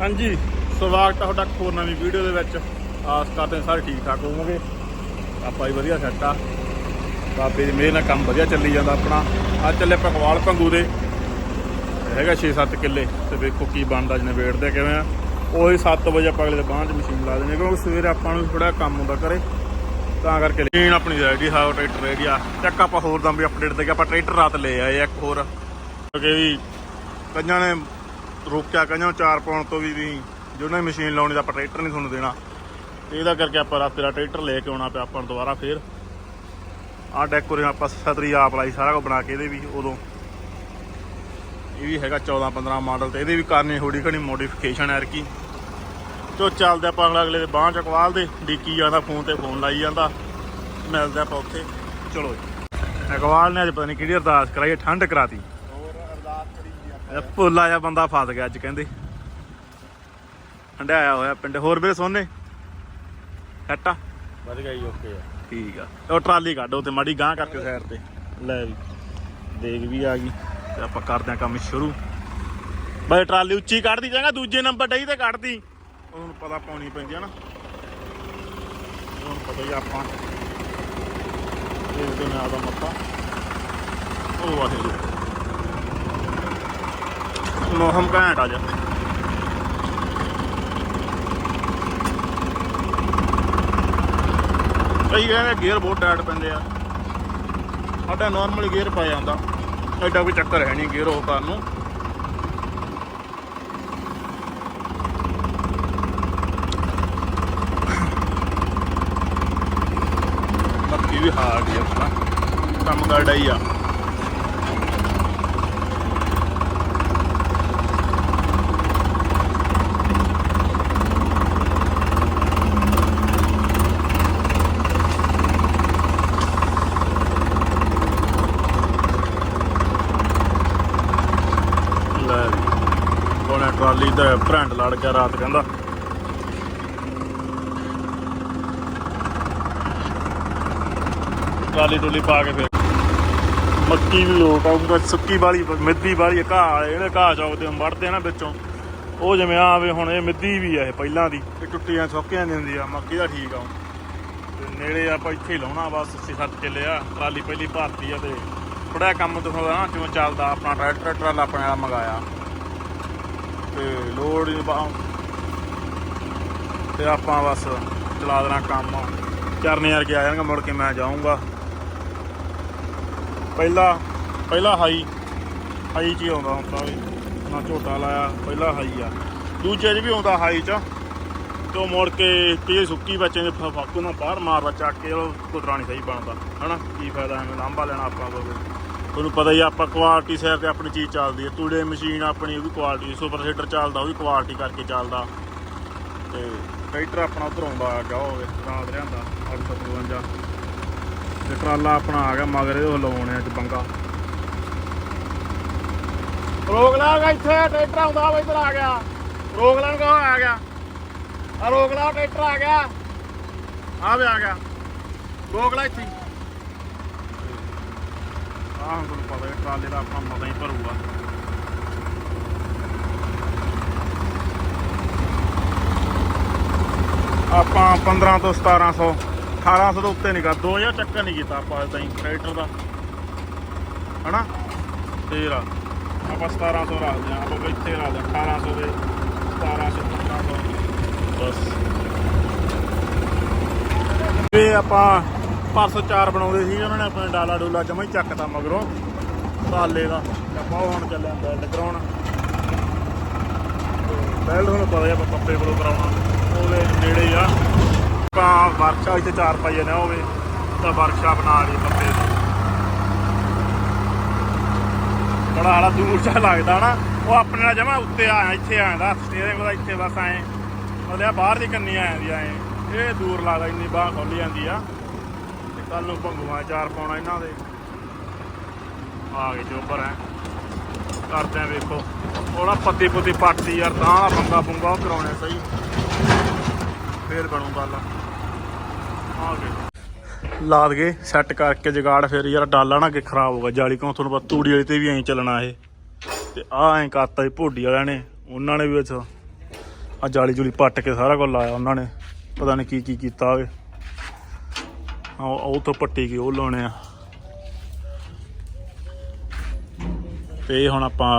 ਹਾਂਜੀ, ਸਵਾਗਤ ਹੈ ਤੁਹਾਡਾ ਹੋਰ ਨਵੀਂ ਵੀਡੀਓ ਦੇ ਵਿੱਚ। ਆਸ ਕਰਦੇ ਹਾਂ ਸਾਰੇ ਠੀਕ ਠਾਕ ਹੋਵੋਗੇ। ਆਪਾਂ ਵੀ ਵਧੀਆ ਸੈੱਟ ਆ। ਬਾਬੇ ਦੀ ਮਿਹਰ ਨਾਲ ਕੰਮ ਵਧੀਆ ਚੱਲੀ ਜਾਂਦਾ ਆਪਣਾ। ਅੱਜ ਚੱਲੇ ਪਕਵਾਲ ਭੰਗੂ ਦੇ। ਹੈਗਾ 6-7 ਕਿੱਲੇ। ਤੇ ਵੇਖੋ ਕੀ ਬਣਦਾ ਜਿਹਨੇ ਵੇੜਦੇ ਕਿਵੇਂ ਆ। ਉਹੀ 7 ਵਜੇ ਆਪਾਂ ਅਗਲੇ ਦੇ ਬਾਂਹ 'ਚ ਮਸ਼ੀਨ ਲਾ ਦੇਣੀ ਕਿਉਂਕਿ ਸਵੇਰੇ ਆਪਾਂ ਨੂੰ ਥੋੜਾ ਕੰਮ ਹੁੰਦਾ ਕਰੇ ਤਾਂ ਕਰਕੇ ਮਸ਼ੀਨ ਆਪਣੀ ਰੈਡੀ ਹਾਉ ਟਰੈਕਟਰ ਰੈਡੀ ਆ। ਚੱਕ ਆਪਾਂ ਹੋਰ ਦਾ ਵੀ ਅਪਡੇਟ ਦੇ ਕੇ ਆਪਾਂ ਟਰੈਕਟਰ ਰਾਤ ਲੈ ਆਏ ਇੱਕ ਹੋਰ। ਕਿਉਂਕਿ ਵੀ ਕਈਆਂ ਨੇ ਰੋਕਿਆ ਕਹਿੰਦੇ ਚਾਰ ਪਾਉਣ ਤੋਂ ਵੀ ਵੀ ਜੇ ਉਹਨਾਂ ਮਸ਼ੀਨ ਲਾਉਣੀ ਤਾਂ ਆਪਾਂ ਟਰੈਕਟਰ ਨਹੀਂ ਤੁਹਾਨੂੰ ਦੇਣਾ। ਤੇ ਇਹਦਾ ਕਰਕੇ ਆਪਾਂ ਰਾਤੇ ਦਾ ਟਰੈਕਟਰ ਲੈ ਕੇ ਆਉਣਾ ਪਿਆ ਆਪਾਂ ਨੂੰ ਦੁਬਾਰਾ ਫੇਰ। ਆਹ ਡੈਕੋਰੇਸ਼ਨ ਆਪਾਂ ਸਤਰੀ ਆਪ ਲਾਈ, ਸਾਰਾ ਕੁਝ ਬਣਾ ਕੇ ਇਹਦੇ ਵੀ ਉਦੋਂ। ਇਹ ਵੀ ਹੈਗਾ 14 15 ਮਾਡਲ ਤੇ ਇਹਦੇ ਵੀ ਕਰਨੀ ਥੋੜੀ ਘਣੀ ਮੋਡੀਫਿਕੇਸ਼ਨ ਐਰ ਕੀ ਚੋ ਚੱਲਦੇ ਆਪਾਂ ਅਗਲਾ ਅਗਲੇ ਦੇ ਬਾਂਹ ਚਕਵਾਲ ਦੇ, ਡੀਕੀ ਜਾਂਦਾ ਫੋਨ ਤੇ ਫੋਨ ਲਾਈ ਜਾਂਦਾ। ਮਿਲਦੇ ਆਪਾਂ ਉੱਥੇ। ਚਲੋ ਜੀ। ਨੇ ਅੱਜ ਪਤਾ ਨਹੀਂ ਕਿਹੜੀ ਅਰਦਾਸ ਕਰਾਈ ਠੰਡ ਕਰਾਤੀ ਹੋਰ ਅਰਦਾਸ ਕਰੀ ਜੀ ਇਹ ਭੋਲਾ ਜਿਹਾ ਬੰਦਾ ਫਸ ਗਿਆ ਅੱਜ ਕਹਿੰਦੇ। ਹੰਡਾਇਆ ਹੋਇਆ ਪਿੰਡ। ਹੋਰ ਵੀਰੇ ਸੋਨੇ? ਹੱਟਾ ਵਧ ਗਿਆ ਜੀ ਓਕੇ ਆ। ਠੀਕ ਆ। ਉਹ ਟਰਾਲੀ ਕੱਢ ਤੇ ਮਾੜੀ ਗਾਂ ਕਰਕੇ ਸਾਈਡ ਤੇ। ਲੈ ਵੀ ਦੇਖ ਵੀ ਆ ਗਈ। ਤੇ ਆਪਾਂ ਕਰਦੇ ਆ ਕੰਮ ਸ਼ੁਰੂ। ਬਈ ਟਰਾਲੀ ਉੱਚੀ ਕੱਢਦੀ ਜਾਂਗਾ ਦੂਜੇ ਨੰਬਰ ਡਈ ਤੇ ਕੱਢਦੀ। ਉਹਨੂੰ ਪਤਾ ਪਾਉਣੀ ਪੈਂਦੀ ਆ ਨਾ। ਉਹਨੂੰ ਪਤਾ ਹੀ ਆਪਾਂ। ਦੇਖਦੇ ਨੇ ਆਦਾ ਮੱਤਾ ਉਹ ਵਾਹਿਗੁਰੂ। ਮੌਸਮ ਘੈਂਟ ਆ ਜਾ ਕਈ ਕਹਿੰਦੇ ਗੇਅਰ ਬਹੁਤ ਟਾਈਟ ਪੈਂਦੇ ਆ। ਸਾਡਾ ਨਾਰਮਲ ਗੇਅਰ ਪਾਇਆ ਜਾਂਦਾ। ਐਡਾ ਕੋਈ ਚੱਕਰ ਹੈ ਨਹੀਂ ਗੇਅਰ ਉਹ ਕਰਨ ਨੂੰ। ਬਾਕੀ ਵੀ ਹਾਰਡ ਹੀ ਆ ਆਪਣਾ। ਕੰਮ ਕਰਦਾ ਹੀ ਆ ਲੈ ਵੀ ਕੋਨੇ ਭਰੰਡ ਲੜ ਗਿਆ ਰਾਤ ਕਹਿੰਦਾ। ਟਰਾਲੀ ਟੁਲੀ ਪਾ ਕੇ ਫਿਰ ਮੱਕੀ ਵੀ ਲੋਕ ਆਉਂਗਾ ਸੁੱਕੀ ਵਾਲੀ ਮਿੱਦੀ ਵਾਲੀ ਘਾਹ ਵਾਲੇ ਜਿਹੜੇ ਘਾਹ ਚੌਕ ਤੇ ਵੜਦੇ ਆ ਨਾ ਵਿੱਚੋਂ। ਉਹ ਜਿਵੇਂ ਆਵੇ ਹੁਣ ਇਹ ਮਿੱਦੀ ਵੀ ਆ ਇਹ ਪਹਿਲਾਂ ਦੀ, ਇਹ ਟੁੱਟੀਆਂ ਸੁੱਕੀਆਂ ਦੀ ਹੁੰਦੀ ਆ ਮੱਕੀ ਦਾ ਠੀਕ ਆ ਤੇ ਨੇੜੇ ਆਪਾਂ ਇੱਥੇ ਲਾਉਣਾ ਬਸ 6-7 ਕਿੱਲੇ ਆ, ਟਰਾਲੀ ਪਹਿਲੀ ਭਾਰਤੀ ਆ ਤੇ ਥੋੜਾ ਕੰਮ ਦਿਖਾਉਂਦਾ ਨਾ ਕਿਵੇਂ ਚੱਲਦਾ ਆਪਣਾ ਟਰੈਕਟਰ, ਟਰਾਲਾ ਆਪਣੇ ਵਾਲਾ ਮੰਗਾਇਆ। ਤੇ ਲੋਡ ਹੀ ਬਾ ਤੇ ਆਪਾਂ ਬਸ ਚਲਾ ਦੇਣਾ ਕੰਮ। ਚਰਨੇ ਵਰਗੇ ਆ ਜਾਣਗੇ, ਮੁੜ ਕੇ ਮੈਂ ਜਾਊਂਗਾ। ਪਹਿਲਾ ਪਹਿਲਾ ਹਾਈ ਹਾਈ 'ਚ ਹੀ ਆਉਂਦਾ ਹੁੰਦਾ ਵੀ। ਨਾ ਝੋਟਾ ਲਾਇਆ, ਪਹਿਲਾ ਹਾਈ ਆ। ਦੂਜੇ 'ਚ ਵੀ ਆਉਂਦਾ ਹਾਈ 'ਚ। ਤੇ ਉਹ ਮੁੜ ਕੇ ਕੀ ਸੁੱਕੀ ਬੱਚੇ ਦੇ ਫ- ਫਾਕੂ ਨਾਲ ਬਾਹਰ ਮਾਰਦਾ ਚੱਕ ਕੇ ਉਹ ਕੁਦਰਾ ਨਹੀਂ ਸਹੀ ਬਣਦਾ। ਹਨਾ? ਕੀ ਫਾਇਦਾ ਐਵੇਂ ਲਾਂਭਾ ਲੈਣਾ ਆਪਾਂ ਕੋਲ ਤੁਹਾਨੂੰ ਪਤਾ ਹੀ ਆਪਾਂ ਕੁਆਲਿਟੀ ਸਾਈਡ ਤੇ ਆਪਣੀ ਚੀਜ਼ ਚੱਲਦੀ ਹੈ ਤੂੜੇ ਮਸ਼ੀਨ ਆਪਣੀ, ਉਹ ਵੀ ਕੁਆਲਿਟੀ ਸੁਪਰ ਸੀਟਰ ਚੱਲਦਾ, ਉਹ ਵੀ ਕੁਆਲਿਟੀ ਕਰਕੇ ਚੱਲਦਾ। ਤੇ ਟਰੈਕਟਰ ਆਪਣਾ ਉਧਰ ਆਉਂਦਾ ਆ ਗਿਆ ਹੋਵੇ ਰਾਤ ਰਿਆਂਦਾ 855 ਤੇ ਟਰਾਲਾ ਆਪਣਾ ਆ ਗਿਆ, ਮਗਰ ਇਹ ਲਾਉਣੇ ਅੱਜ ਬੰਗਾ ਰੋਕ ਲਾ ਇੱਥੇ ਟਰੈਕਟਰ ਆਉਂਦਾ ਵਾ, ਇੱਧਰ ਆ ਗਿਆ। ਰੋਕ ਲੈਣ ਕੋ ਆ ਗਿਆ। ਆ ਰੋਕ ਲਾ ਟਰੈਕਟਰ ਆ ਗਿਆ। ਆ ਵੀ ਆ ਗਿਆ। ਰੋਕ ਲਾ ਇੱਥੇ। ਆਹ ਹੁਣ ਤੁਹਾਨੂੰ ਪਤਾ ਹੈ ਟਰਾਲੇ ਦਾ ਆਪਣਾ ਮਤਾ ਹੀ ਭਰੂਗਾ। ਆਪਾਂ 15 ਤੋਂ 1700 1800 ਤੋਂ ਉੱਤੇ ਨਹੀਂ ਕਰ 2000 ਚੱਕਰ ਨਹੀਂ ਕੀਤਾ ਆਪਾਂ ਇਦਾਂ ਹੀ ਟਰੈਕਟਰ ਦਾ। ਹਨਾ? ਫੇਰ ਆ ਆਪਾਂ 1700 ਰੱਖਦੇ ਆ ਆਪਾਂ ਇੱਥੇ ਰੱਖਦੇ ਆ 1800 ਦੇ 1700 1500 ਬਸ। ਇਹ ਆਪਾਂ ਪਰਸੋਂ ਚਾਰ ਬਣਾਉਂਦੇ ਸੀ, ਉਹਨਾਂ ਨੇ ਆਪਣੇ ਡਾਲਾ ਡੋਲਾ ਜਮਾ ਹੀ ਚੱਕਤਾ ਮਗਰੋਂ। ਸਾਲੇ ਦਾ ਤੇ ਆਪਾਂ ਹੁਣ ਚੱਲਿਆ ਬੈਲਟ ਕਰਾਉਣ। ਬੈਲਟ ਹੁਣ ਪਤਾ ਹੀ ਆਪਾਂ ਪੱਪੇ ਕੋਲੋਂ ਕਰਾਉਣਾ। ਉਹਦੇ ਨੇੜੇ ਆ। ਆਪਾਂ ਵਰਕਸ਼ਾਪ ਇੱਥੇ ਚਾਰ ਪਾਈਏ ਨੇ ਹੋਵੇ ਤਾਂ ਵਰਕਸ਼ਾਪ ਨਾਲ ਹੀ ਪੱਪੇ ਦੀ। ਬੜਾ ਹਾਲਾ ਦੂਰ ਚਾ ਲੱਗਦਾ ਨਾ, ਉਹ ਆਪਣੇ ਨਾਲ ਜਮਾ ਉੱਤੇ ਆ, ਇੱਥੇ ਆਇਆ ਸਟੀਅਰਿੰਗ ਦਾ ਇੱਥੇ ਬਸ ਆਏ ਮਤਲਬ ਆ ਬਾਹਰ ਦੀ ਕੰਨੀ ਆ ਜਾਂਦੀ ਐ। ਇਹ ਦੂਰ ਲੱਗਦਾ, ਇੰਨੀ ਬਾਹ ਖੋਲੀ ਜਾਂਦੀ ਆ। ਕੱਲ ਨੂੰ ਭੰਗੂਆਂ ਚਾਰ ਪਾਉਣਾ ਇਹਨਾਂ ਦੇ। ਆ ਗਏ ਚੋਬਰ ਐ। ਕਰਦੇ ਆ ਵੇਖੋ। ਉਹਦਾ ਪੱਤੀ ਪੁੱਤੀ ਪੱਟਦੀ ਯਾਰ, ਤਾਂ ਦਾ ਬੰਗਾ ਬੁੰਗਾ ਉਹ ਕਰਾਉਣੇ ਸਹੀ। ਫੇਰ ਬਣੂ ਗੱਲ। ਆ ਗਏ। ਲਾਦ ਗਏ ਸੈੱਟ ਕਰਕੇ ਜਗਾੜ ਫਿਰ ਯਾਰ ਡਾਲਾ ਨਾ ਕਿ ਖਰਾਬ ਹੋ ਗਿਆ। ਜਾਲੀ ਕਿਉਂ ਤੁਹਾਨੂੰ ਪਤਾ ਤੂੜੀ ਵਾਲੀ ਤੇ ਵੀ ਐਂ ਚੱਲਣਾ ਇਹ। ਤੇ ਆ ਐਂ ਕਰਤਾ ਜੀ ਭੋਡੀ ਵਾਲਿਆਂ ਨੇ, ਉਹਨਾਂ ਨੇ ਵੀ ਵਿੱਚ ਆ ਜਾਲੀ ਜੁਲੀ ਪੱਟ ਕੇ ਸਾਰਾ ਕੁਝ ਲਾਇਆ ਉਹਨਾਂ ਨੇ। ਪਤਾ ਨਹੀਂ ਕੀ ਕੀ ਕੀਤਾ ਆ ਉਹ ਤੋਂ ਪੱਟੀ ਗਈ ਉਹ ਲਾਉਣੇ ਆ। ਤੇ ਹੁਣ ਆਪਾਂ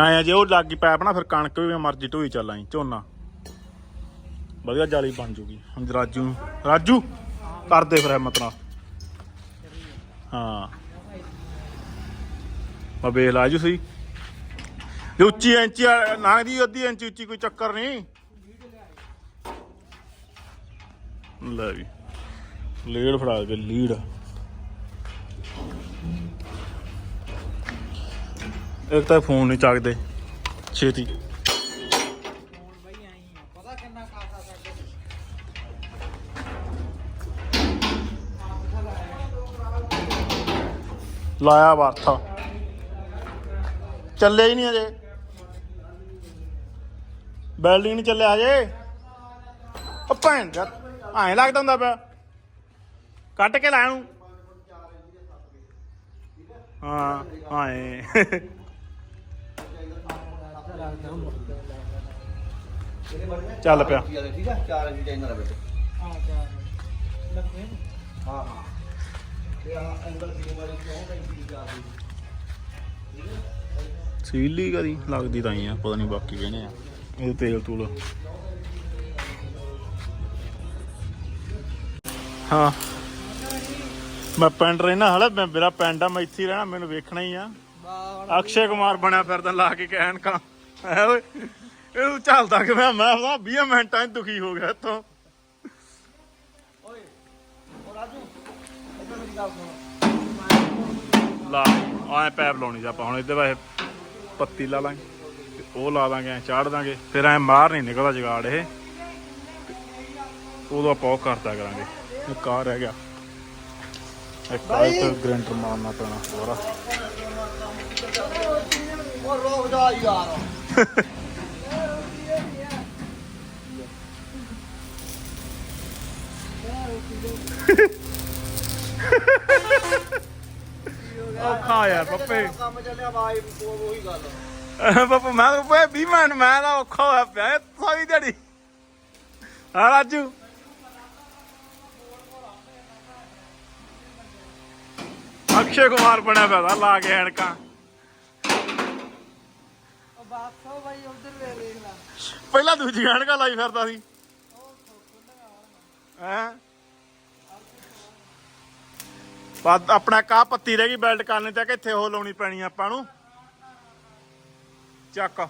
ਐ ਜੇ ਉਹ ਲੱਗ ਗਈ ਪੈਪ ਨਾ, ਫਿਰ ਕਣਕ ਵੀ ਮਰਜ਼ੀ ਢੋਈ ਚੱਲਾਂ ਝੋਨਾ। ਵਧੀਆ ਜਾਲੀ ਬਣ ਜੂਗੀ। ਹੁਣ ਰਾਜੂ ਰਾਜੂ ਕਰਦੇ ਫਿਰ ਹਿੰਮਤ ਨਾਲ। ਹਾਂ। ਮੈਂ ਵੇਖ ਲਾ ਜੂ ਸਹੀ ਜੇ ਉੱਚੀ ਇੰਚੀ ਨਾ ਦੀ ਅੱਧੀ ਇੰਚ, ਉੱਚੀ ਕੋਈ ਚੱਕਰ ਨਹੀਂ। ਲੈ ਵੀ। ਲੀਡ ਫੜਾ ਕੇ ਲੀਡ। ਇੱਕ ਤਾਂ ਫੋਨ ਨਹੀਂ ਚੱਕਦੇ, ਛੇਤੀ। ਲਾਇਆ ਵਰਥਾ। ਚੱਲੇ ਹੀ ਨਹੀਂ ਅਜੇ। ਬੈਲਡਿੰਗ ਨਹੀਂ ਚੱਲਿਆ ਅਜੇ। ਉਹ ਭੈਣ ਦਾ, ਐਂ ਲੱਗਦਾ ਹੁੰਦਾ ਪਿਆ। ਕੱਟ ਕੇ ਲਾਇਆ ਨੂੰ ਹਾਂ, ਆਏ। ਚੱਲ ਪਿਆ। ਠੀਕ ਹੈ ਚਾਰ ਇੰਚ ਚਾਹੀਦਾ ਰਵੇ ਹਾਂ ਹਾਂ ਤੇ ਆ ਐਂਗਲ ਦੀ ਵਾਲੀ ਕਿਉਂ ਨਹੀਂ ਜਾ ਰਹੀ ਸੀਲੀ ਕਦੀ ਲੱਗਦੀ ਤਾਂ ਹੀ ਆ, ਪਤਾ ਨਹੀਂ ਬਾਕੀ ਕਹਿੰਦੇ ਆ। ਇਹ ਤੇਲ ਤੂਲ। ਹਾਂ। ਮੈਂ ਪਿੰਡ ਰਹਿਣਾ ਹਲੇ ਮੈਂ ਮੇਰਾ ਪਿੰਡ ਆ ਮੈਂ ਇੱਥੇ ਹੀ ਰਹਿਣਾ ਮੈਨੂੰ ਵੇਖਣਾ ਹੀ ਆ। ਅਕਸ਼ੇ ਕੁਮਾਰ ਬਣਿਆ ਫਿਰਦਾ ਲਾ ਕੇ ਕਹਿਣ ਕਾ ਐ ਓਏ ਇਹ ਚੱਲਦਾ ਕਿ ਮੈਂ ਮੈਂ ਤਾਂ 20 ਮਿੰਟਾਂ 'ਚ ਦੁਖੀ ਹੋ ਗਿਆ ਇੱਥੋਂ। ਲਾ ਆਏ ਪੈਪ ਲਾਉਣੀ ਸੀ ਆਪਾਂ ਹੁਣ ਇਹਦੇ ਵਾਸਤੇ ਪੱਤੀ ਲਾ ਲਾਂਗੇ ਤੇ ਉਹ ਲਾ ਦਾਂਗੇ ਐ ਚਾੜ ਦਾਂਗੇ ਫਿਰ ਐ ਮਾਰ ਨਹੀਂ ਨਿਕਲਦਾ ਜਗਾੜ ਇਹ। ਉਦੋਂ ਆਪਾਂ ਉਹ ਕਰਦਾ ਕਰਾਂਗੇ। ਇੱਕ ਕਾਰ ਰਹਿ ਗਿਆ। ਇੱਕ ਆ ਤੇ ਗ੍ਰੈਂਡਰ ਮਾਰਨਾ ਪੈਣਾ ਹੋਰ ਉਹ ਰੋਕ ਜਾ ਯਾਰ। ਔਖਾ ਯਾਰ ਪੱਪੇ। ਕੰਮ ਚੱਲਿਆ ਬਾਈ ਉਹੀ ਗੱਲ। ਪੱਪਾ ਮੈਂ ਤਾਂ ਪਏ 20 ਮਿੰਟ ਮੈਂ ਤਾਂ ਔਖਾ ਹੋਇਆ ਪਿਆ ਸਾਰੀ ਦਿਹਾੜੀ। ਹਾਂ ਰਾਜੂ। ਅਕਸ਼ੇ ਕੁਮਾਰ ਬਣਿਆ ਪਿਆ ਲਾ ਕੇ ਐਨਕਾਂ। ਪਹਿਲਾਂ ਦੂਜੀ ਐਨਕਾਂ ਲਾਈ ਫਿਰਦਾ ਸੀ। ਹੈ? ਬਾਦ ਆਪਣਾ ਕਾ ਪੱਤੀ ਰਹਿ ਗਈ ਬੈਲਟ ਕਰਨੀ ਤੇ ਕਿੱਥੇ ਉਹ ਲਾਉਣੀ ਪੈਣੀ ਆਪਾਂ ਨੂੰ। ਚੱਕ।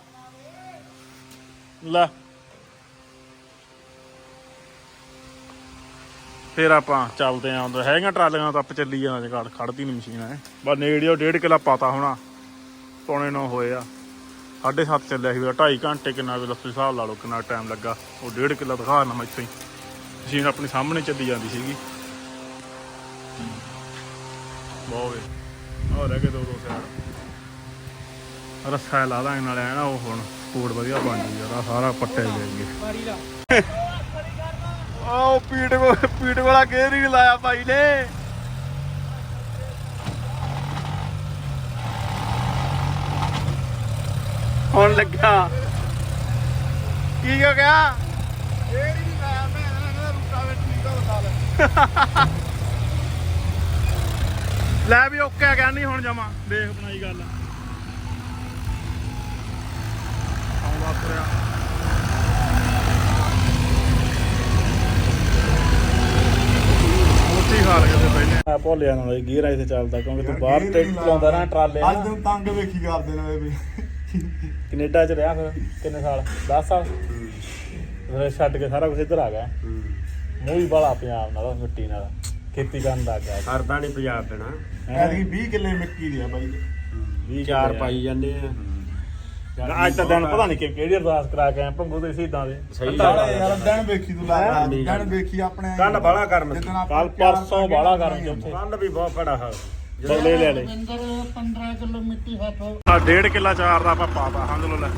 ਲੈ। ਫਿਰ ਆਪਾਂ ਚੱਲਦੇ ਆਂ ਉਧਰ। ਹੈਗੀਆਂ ਟਰਾਲੀਆਂ ਤਾਂ ਆਪ ਚੱਲੀ ਜਾਣਾ ਜਗਾੜ ਖੜਦੀ ਨਹੀਂ ਮਸ਼ੀਨ ਐ। ਬਸ ਨੇੜੇ ਉਹ ਡੇਢ ਕਿਲਾ ਪਾਤਾ ਹੋਣਾ। ਪੌਣੇ ਨੌ ਹੋਏ ਆ। ਸਾਢੇ ਸੱਤ ਚੱਲਿਆ ਸੀ 2.5 ਘੰਟੇ ਕਿੰਨਾ ਵੀ ਲੱਸੀ ਹਿਸਾਬ ਲਾ ਲਓ ਕਿੰਨਾ ਟਾਈਮ ਲੱਗਾ। ਉਹ ਡੇਢ ਕਿਲਾ ਦਿਖਾ ਨਾ ਮੈਂ ਇੱਥੇ ਹੀ। ਮਸ਼ੀਨ ਆਪਣੀ ਸਾਹਮਣੇ ਚੱਲੀ ਜਾਂਦੀ ਸੀਗੀ। ਬਹੁਤ ਵੇ। ਹੋ ਰਹਿ ਦੋ ਦੋ ਸਾਈਡ। ਰੱਸਾ ਲਾ ਦਾਂਗੇ ਨਾਲ, ਐ ਨਾ ਉਹ ਹੁਣ ਫੂਡ ਵਧੀਆ ਬਣ ਜੂ ਯਾਰ ਸਾਰਾ ਪੱਟੇ ਦੇਣਗੇ ਆਹ ਪੀੜ ਕੋ ਪੀੜ ਵਾਲਾ ਗੇਰ ਹੀ ਲਾਇਆ ਭਾਈ ਨੇ। ਹੁਣ ਲੱਗਾ। ਕੀ ਹੋ ਗਿਆ? ਇਹ ਨਹੀਂ ਲਾਇਆ ਮੈਂ ਇਹਨਾਂ ਰੂਟਾ ਵਿੱਚ ਠੀਕ ਹੋ ਨਾਲ ਲੈ ਵੀ ਓਕੇ ਗਿਆ ਨਹੀਂ ਹੁਣ ਜਮਾ। ਦੇਖ ਬਣਾਈ ਗੱਲ। ਆਉਂਦਾ ਤੁਰਿਆ ਉੱਥੇ ਹੀ ਹਾਰ ਮੈਂ ਭੁੱਲਿਆ ਨਾ ਬਈ ਗੀਰ ਇੱਥੇ ਚੱਲਦਾ ਕਿਉਂਕਿ ਤੂੰ ਬਾਹਰ ਟ੍ਰੈਕਟਰ ਚਲਾਉਂਦਾ ਨਾ ਟਰਾਲੇ ਅੱਜ ਤੂੰ ਤੰਗ ਵੇਖੀ ਕਰਦੇ ਨੇ ਵੀ। ਕੈਨੇਡਾ ਚ ਰਿਹਾ ਫਿਰ ਕਿੰਨੇ ਸਾਲ? 10 ਸਾਲ? ਫਿਰ ਛੱਡ ਕੇ ਸਾਰਾ ਕੁਝ ਇੱਧਰ ਆ ਗਿਆ। ਮੂੰਹ ਹੀ ਬੜਾ ਪੰਜਾਬ ਨਾਲ ਮਿੱਟੀ ਨਾਲ। ਖੇਤੀ ਕਰਨ ਲੱਗ ਗਿਆ ਸਰਦਾ ਨਹੀਂ ਪੰਜਾਬ ਦੇਣਾ। ਐਤਕੀ 20 ਕਿੱਲੇ ਮਿੱਟੀ ਦੀ ਆ ਬਾਈ। ਵੀਹ ਚਾਰ ਕਿੱਲੇ ਆ। ਪਾਈ ਜਾਂਦੇ ਆ। ਅੱਜ ਤਾਂ ਦਿਨ ਪਤਾ ਨਹੀਂ ਕਿ ਕਿਹੜੀ ਅਰਦਾਸ ਕਰਾ ਕੇ ਆਏ ਭੰਗੂ ਦੇ ਸ਼ਹੀਦਾਂ ਦੇ। ਸਹੀ ਯਾਰ ਦਿਨ ਵੇਖੀ ਤੂੰ ਨਹੀਂ ਦਿਨ। ਵੇਖੀ। ਆਪਣੇ ਕੱਲ ਬਾਹਲਾ ਗਰਮ ਸੀ। ਕੱਲ ਪਰਸੋਂ ਬਾਹਲਾ ਗਰਮ ਸੀ ਉੱਥੇ। ਕੰਨ ਵੀ ਬਹੁਤ ਖੜਾ ਹੈ। ਬੱਲੇ ਲੈ ਲੈ 15 ਕਿਲੋ ਮਿੱਟੀ ਹੱਥ ਆ ਡੇਢ ਕਿੱਲਾ ਚਾਰ ਦਾ ਆਪਾਂ ਪਾਤਾ ਸਮਝ ਲਓ ਲੈ।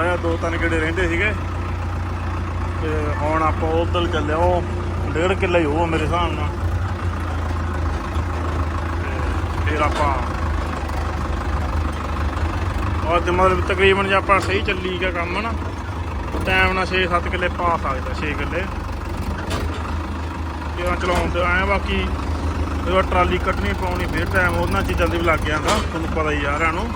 ਆਇਆ ਦੋ ਤਿੰਨ ਕਿੱਲੇ ਰਹਿੰਦੇ ਸੀਗੇ। ਤੇ ਹੁਣ ਆਪਾਂ ਉਧਰ ਚੱਲਿਆ ਉਹ ਡੇਢ ਕਿੱਲਾ ਹੀ ਉਹ ਮੇਰੇ ਹਿਸਾਬ ਨਾਲ। ਤੇ ਫਿਰ ਆਪਾਂ ਅੱਜ ਮਤਲਬ ਤਕਰੀਬਨ ਜੇ ਆਪਾਂ ਸਹੀ ਚੱਲੀ ਗਿਆ ਕੰਮ ਨਾ ਟਾਈਮ ਨਾਲ 6-7 ਕਿੱਲੇ ਪਾ ਸਕਦਾ 6 ਕਿੱਲੇ। ਕਿਉਂ ਚਲਾਉਣ ਤੇ ਆਏ ਬਾਕੀ, ਜਦੋਂ ਟਰਾਲੀ ਕੱਟਣੀ ਪਾਉਣੀ, ਫਿਰ ਟਾਈਮ ਉਹਨਾਂ ਚੀਜ਼ਾਂ ਦੇ ਵੀ ਲੱਗ ਜਾਂਦਾ, ਤੁਹਾਨੂੰ ਪਤਾ ਹੀ ਯਾਰ ਇਹਨੂੰ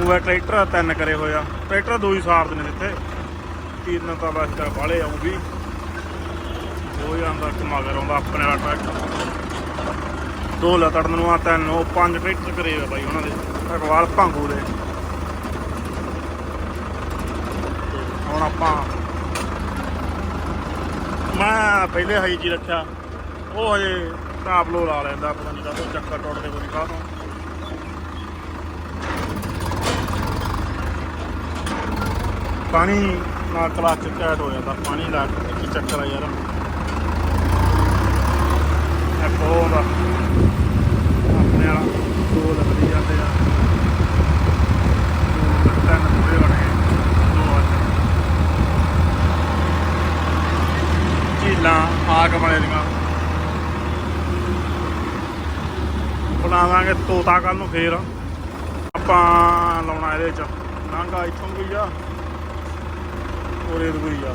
ਉਹ ਟਰੈਕਟਰ ਆ, ਤਿੰਨ ਕਰੇ ਹੋਇਆ ਟਰੈਕਟਰ ਦੋ ਹੀ ਸਾਰਦੇ ਨੇ ਇੱਥੇ। ਤੀਨ ਤਾਂ ਬਸ ਤਾਂ ਬਾਲੇ ਆਉਂ ਵੀ। ਹੋ ਜਾਂਦਾ ਕਿ ਆਉਂਦਾ, ਆਪਣੇ ਵਾਲਾ ਟਰੈਕਟਰ। ਦੋ ਲਤੜਨ ਨੂੰ ਆ, ਤਿੰਨ, ਉਹ ਪੰਜ ਟਰੈਕਟਰ ਕਰੇ ਹੋਏ ਬਾਈ ਉਹਨਾਂ ਦੇ। ਅਕਵਾਲ ਭਾਂਗੂ ਦੇ। ਹੁਣ ਆਪਾਂ ਮੈਂ ਪਹਿਲੇ ਹਾਈ ਜੀ ਰੱਖਿਆ। ਉਹ ਹਜੇ ਟਾਪ ਲਾ ਲੈਂਦਾ, ਪਤਾ ਨਹੀਂ ਕਾਹਤੋਂ, ਚੱਕਰ ਟੁੱਟਦੇ ਕੋਈ ਕਾਹਤੋਂ। ਪਾਣੀ ਨਾਲ ਚ ਟੈਟ ਹੋ ਜਾਂਦਾ, ਪਾਣੀ ਲਾ ਕੇ ਚੱਕਰ ਆ ਯਾਰ ਇਹ ਕੋਲ ਆਪਣੇ ਵਾਲਾ ਦੋ ਲੱਗਦੀ ਜਾਂਦੇ ਆ ਦੋ ਤਿੰਨ ਪੂਰੇ ਬਣੇ ਦੋ ਆ ਝੀਲਾਂ ਆਗ ਬਣੇ ਦੀਆਂ ਬਣਾਵਾਂਗੇ ਤੋਤਾ ਕੱਲ ਨੂੰ ਫੇਰ। ਆਪਾਂ ਲਾਉਣਾ ਇਹਦੇ ਚ ਨਾਂਗਾ ਇੱਥੋਂ ਗਈ ਆ, ਉਰੇ ਤੋਂ ਗਈ ਆ।